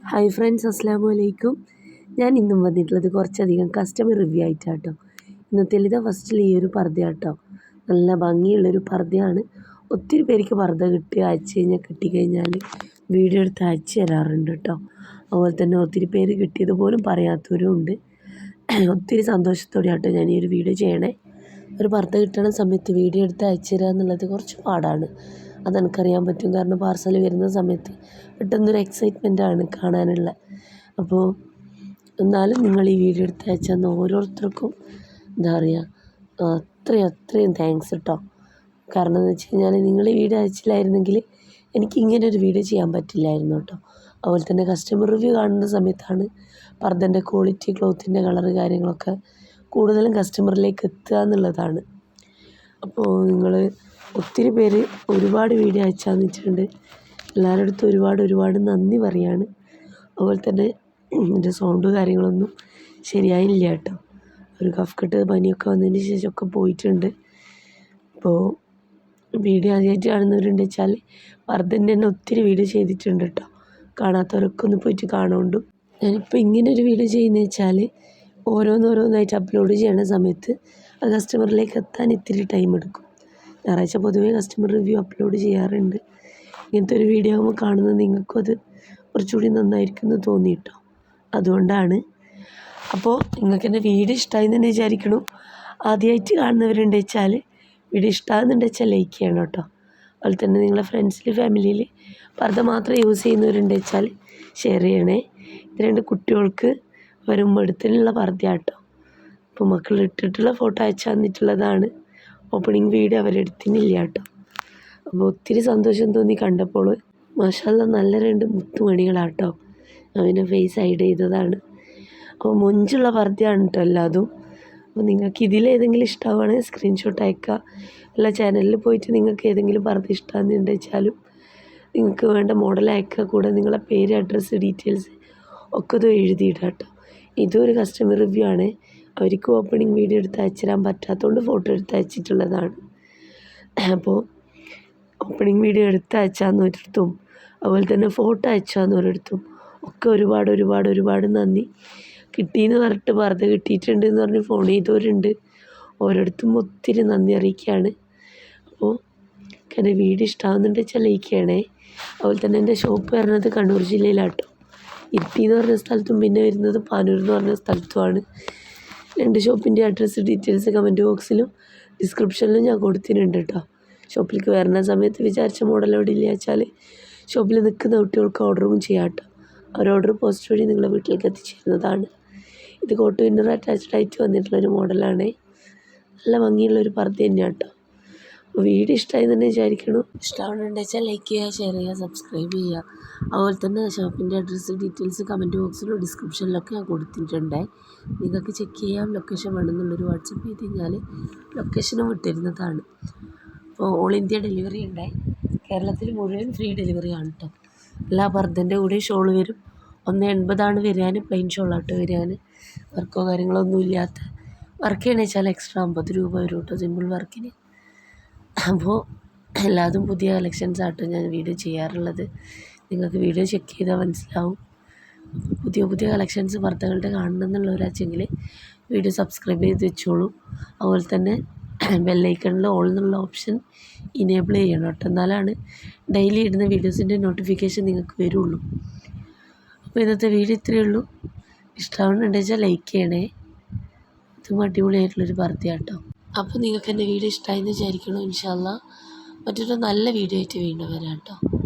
Hi friends അസ്സാം വലൈക്കും ഞാൻ ഇന്നും വന്നിട്ടുള്ളത് കുറച്ചധികം കസ്റ്റമർ റിവ്യൂ ആയിട്ടാണ് കേട്ടോ ഇന്നത്തെ ഇതാ ഫസ്റ്റിൽ ഈ ഒരു പർദ്ദ കേട്ടോ നല്ല ഭംഗിയുള്ളൊരു പർദ്ദയാണ്. ഒത്തിരി പേർക്ക് പർദ്ദ കിട്ടി അയച്ചു കഴിഞ്ഞാൽ കിട്ടിക്കഴിഞ്ഞാൽ വീഡിയോ എടുത്ത് അയച്ചു തരാറുണ്ട് കേട്ടോ അതുപോലെ തന്നെ ഒത്തിരി പേര് കിട്ടിയത് പോലും പറയാത്തവരും ഉണ്ട്. ഒത്തിരി സന്തോഷത്തോടെ കേട്ടോ ഞാൻ ഈ ഒരു വീഡിയോ ചെയ്യണേ. ഒരു പർദ്ദ കിട്ടണ സമയത്ത് വീഡിയോ എടുത്ത് അയച്ചു തരിക കുറച്ച് പാടാണ്. അതെനിക്കറിയാൻ പറ്റും. കാരണം പാർസൽ വരുന്ന സമയത്ത് പെട്ടെന്നൊരു എക്സൈറ്റ്മെന്റ് ആണ് കാണാനുള്ള. അപ്പോൾ എന്നാലും നിങ്ങൾ ഈ വീഡിയോ എടുത്ത് അയച്ചു ഓരോരുത്തർക്കും എന്താ പറയുക അത്രയും അത്രയും താങ്ക്സ് കേട്ടോ കാരണം എന്ന് വെച്ച് കഴിഞ്ഞാൽ നിങ്ങൾ ഈ വീഡിയോ അയച്ചില്ലായിരുന്നെങ്കിൽ എനിക്ക് ഇങ്ങനെ ഒരു വീഡിയോ ചെയ്യാൻ പറ്റില്ലായിരുന്നു കേട്ടോ അതുപോലെ തന്നെ കസ്റ്റമർ റിവ്യൂ കാണുന്ന സമയത്താണ് പർദ്ദന്റെ ക്വാളിറ്റി ക്ലോത്തിന്റെ കളറ് കാര്യങ്ങളൊക്കെ കൂടുതലും കസ്റ്റമറിലേക്ക് എത്തുക എന്നുള്ളതാണ്. അപ്പോൾ നിങ്ങൾ ഒത്തിരി പേര് ഒരുപാട് വീഡിയോ അയച്ചു തന്നിട്ടുണ്ട് എല്ലാവരുടെ അടുത്തും ഒരുപാട് ഒരുപാട് നന്ദി പറയാണ്. അതുപോലെ തന്നെ എന്റെ സൗണ്ട് കാര്യങ്ങളൊന്നും ശരിയായില്ല കേട്ടോ. ഒരു കഫ് കെട്ട് പനിയൊക്കെ വന്നതിന് ശേഷമൊക്കെ പോയിട്ടുണ്ട്. അപ്പോൾ വീഡിയോ ആദ്യമായിട്ട് കാണുന്നവരുണ്ട് വെച്ചാൽ വർദ്ധന്റെ തന്നെ ഒത്തിരി വീഡിയോ ചെയ്തിട്ടുണ്ട് കേട്ടോ. കാണാത്തവരൊക്കെ ഒന്ന് പോയിട്ട് കാണുന്നുണ്ട്. ഞാനിപ്പോൾ ഇങ്ങനെ ഒരു വീഡിയോ ചെയ്യുന്നത് വെച്ചാൽ ഓരോന്നോരോന്നായിട്ട് അപ്ലോഡ് ചെയ്യണ സമയത്ത് ആ കസ്റ്റമറിലേക്ക് എത്താൻ ഇത്തിരി ടൈം എടുക്കും. ഞായറാഴ്ച പൊതുവേ കസ്റ്റമർ റിവ്യൂ അപ്ലോഡ് ചെയ്യാറുണ്ട്. ഇങ്ങനത്തെ ഒരു വീഡിയോ ആകുമ്പോൾ കാണുന്നത് നിങ്ങൾക്കും അത് കുറച്ചുകൂടി നന്നായിരിക്കും എന്ന് തോന്നി കേട്ടോ അതുകൊണ്ടാണ്. അപ്പോൾ നിങ്ങൾക്ക് എന്റെ വീഡിയോ ഇഷ്ടമായി തന്നെ വിചാരിക്കണം. ആദ്യമായിട്ട് കാണുന്നവരുണ്ട് വെച്ചാൽ വീഡിയോ ഇഷ്ടമാകുന്നുണ്ട് വെച്ചാൽ ലൈക്ക് ചെയ്യണം കേട്ടോ. അതുപോലെ തന്നെ നിങ്ങളെ ഫ്രണ്ട്സിൽ ഫാമിലിയിൽ പർദ്ദ മാത്രം യൂസ് ചെയ്യുന്നവരുണ്ട് വെച്ചാൽ ഷെയർ ചെയ്യണേ. ഇത് രണ്ട് കുട്ടികൾക്ക് വരുമ്പോൾ എടുത്തിട്ടുള്ള പർദ്ദ കേട്ടോ അപ്പോൾ മക്കൾ ഇട്ടിട്ടുള്ള ഫോട്ടോ അയച്ചു തന്നിട്ടുള്ളതാണ്. ഓപ്പണിംഗ് വീഡിയോ അവരെടുത്തിനില്ല കേട്ടോ. അപ്പോൾ ഒത്തിരി സന്തോഷം തോന്നി കണ്ടപ്പോൾ. മാഷാല്ല നല്ല രണ്ട് മുത്തുമണികളാട്ടോ അവനെ ഫേസ് ഹൈഡ് ചെയ്തതാണ്. അപ്പോൾ മൊഞ്ചുള്ള പർദ്ധയാണ് കേട്ടോ എല്ലാതും. അപ്പോൾ നിങ്ങൾക്ക് ഇതിലേതെങ്കിലും ഇഷ്ടമാവുകയാണെങ്കിൽ സ്ക്രീൻഷോട്ട് അയക്കുക അല്ല ചാനലിൽ പോയിട്ട് നിങ്ങൾക്ക് ഏതെങ്കിലും പർദ്ദ ഇഷ്ടമാണെന്നുണ്ടെന്ന് വെച്ചാലും നിങ്ങൾക്ക് വേണ്ട മോഡൽ അയക്കുക കൂടെ നിങ്ങളുടെ പേര് അഡ്രസ്സ് ഡീറ്റെയിൽസ് ഒക്കെ ഇത് എഴുതിയിടാം കേട്ടോ. ഒരു കസ്റ്റമർ റിവ്യൂ ആണ്. അവർക്ക് ഓപ്പണിംഗ് വീഡിയോ എടുത്ത് അയച്ചു തരാൻ പറ്റാത്തതുകൊണ്ട് ഫോട്ടോ എടുത്ത് അയച്ചിട്ടുള്ളതാണ്. അപ്പോൾ ഓപ്പണിംഗ് വീഡിയോ എടുത്ത് അയച്ചാന്ന് ഒരിടത്തും അതുപോലെ തന്നെ ഫോട്ടോ അയച്ചാന്ന് ഒരിടത്തും ഒക്കെ ഒരുപാട് ഒരുപാട് ഒരുപാട് നന്ദി. കിട്ടിയെന്ന് പറഞ്ഞിട്ട് വെറുതെ കിട്ടിയിട്ടുണ്ട് എന്ന് പറഞ്ഞ് ഫോൺ ചെയ്തവരുണ്ട്. ഓരോരുത്തും ഒത്തിരി നന്ദി അറിയിക്കുകയാണ് അപ്പോൾ എന്റെ വീഡിയോ ഇഷ്ടമാകുന്നുണ്ട് വെച്ചാൽ അതുപോലെ തന്നെ എന്റെ ഷോപ്പ് വരുന്നത് കണ്ണൂർ ജില്ലയിലാട്ടോ. ഇരിട്ടി എന്ന് പറഞ്ഞ സ്ഥലത്തും പിന്നെ വരുന്നത് പാനൂർ എന്ന് പറഞ്ഞ സ്ഥലത്തുമാണ് രണ്ട് ഷോപ്പിന്റെ അഡ്രസ്സ് ഡീറ്റെയിൽസ് കമന്റ് ബോക്സിലും ഡിസ്ക്രിപ്ഷനിലും ഞാൻ കൊടുത്തിട്ടുണ്ട് കേട്ടോ ഷോപ്പിലേക്ക് വരുന്ന സമയത്ത് വിചാരിച്ച മോഡൽ എവിടെ ഇല്ല വെച്ചാൽ ഷോപ്പിൽ നിൽക്കുന്ന കുട്ടികൾക്ക് ഓർഡറും ചെയ്യാം കേട്ടോ അവർ ഓർഡർ പോസ്റ്റ് വഴി നിങ്ങളുടെ വീട്ടിലേക്ക് എത്തിച്ചേരുന്നതാണ്. ഇത് കോട്ട് വിന്നർ അറ്റാച്ച്ഡ് ആയിട്ട് വന്നിട്ടുള്ളൊരു മോഡലാണ് നല്ല ഭംഗിയുള്ളൊരു പർദ്ദ തന്നെയാണ് കേട്ടോ വീഡിയോ ഇഷ്ടമായി തന്നെ വിചാരിക്കണം. ഇഷ്ടമാണെന്ന് വെച്ചാൽ ലൈക്ക് ചെയ്യുക ഷെയർ ചെയ്യുക സബ്സ്ക്രൈബ് ചെയ്യുക. അതുപോലെ തന്നെ ഷോപ്പിന്റെ അഡ്രസ്സ് ഡീറ്റെയിൽസ് കമന്റ് ബോക്സിലും ഡിസ്ക്രിപ്ഷനിലൊക്കെ ഞാൻ കൊടുത്തിട്ടുണ്ട്. നിങ്ങൾക്ക് ചെക്ക് ചെയ്യാം. ലൊക്കേഷൻ വേണമെന്നുള്ളൊരു വാട്സപ്പ് ചെയ്ത് കഴിഞ്ഞാൽ ലൊക്കേഷനും വിട്ടിരുന്നതാണ്. അപ്പോൾ ഓൾ ഇന്ത്യ ഡെലിവറി ഉണ്ടായി കേരളത്തിൽ മുഴുവൻ ഫ്രീ ഡെലിവറിയാണ് കേട്ടോ എല്ലാ പർദ്ദന്റെ കൂടെ ഷോൾ വരും. ഒന്ന് എൺപതാണ് വരാൻ പ്ലെയിൻ ഷോളാട്ടോ വരാൻ വർക്കോ കാര്യങ്ങളോ ഒന്നും ഇല്ലാത്ത വർക്ക് ചെയ്യണമെന്ന് വെച്ചാൽ എക്സ്ട്രാ അമ്പത് രൂപ വരും കേട്ടോ സിമ്പിൾ വർക്കിന് അപ്പോൾ എല്ലാതും പുതിയ കളക്ഷൻസ് ആട്ടോ ഞാൻ വീഡിയോ ചെയ്യാറുള്ളത്. നിങ്ങൾക്ക് വീഡിയോ ചെക്ക് ചെയ്താൽ മനസ്സിലാവും. പുതിയ പുതിയ കളക്ഷൻസ് വാർത്തകളുടെ കാണണം എന്നുള്ളവരാച്ചെങ്കിൽ വീഡിയോ സബ്സ്ക്രൈബ് ചെയ്ത് വെച്ചോളൂ. അതുപോലെ തന്നെ ബെല്ലൈക്കണിൽ ഓൾ എന്നുള്ള ഓപ്ഷൻ ഇനേബിൾ ചെയ്യണം കേട്ടോ. എന്നാലാണ് ഡെയിലി ഇടുന്ന വീഡിയോസിന്റെ നോട്ടിഫിക്കേഷൻ നിങ്ങൾക്ക് വരുള്ളൂ. അപ്പോൾ ഇന്നത്തെ വീഡിയോ ഇത്രയേ ഉള്ളൂ. ഇഷ്ടമാവുന്നുണ്ടെന്ന് വെച്ചാൽ ലൈക്ക് ചെയ്യണേ. ഇതും അടിപൊളിയായിട്ടുള്ളൊരു പർദ്ദയാട്ടോ അപ്പോൾ നിങ്ങൾക്ക് എന്റെ വീഡിയോ ഇഷ്ടമായി എന്ന് വിചാരിക്കണം ഇൻഷാല്ല മറ്റൊരു നല്ല വീഡിയോ ആയിട്ട് വീണ്ടും വരാം കേട്ടോ.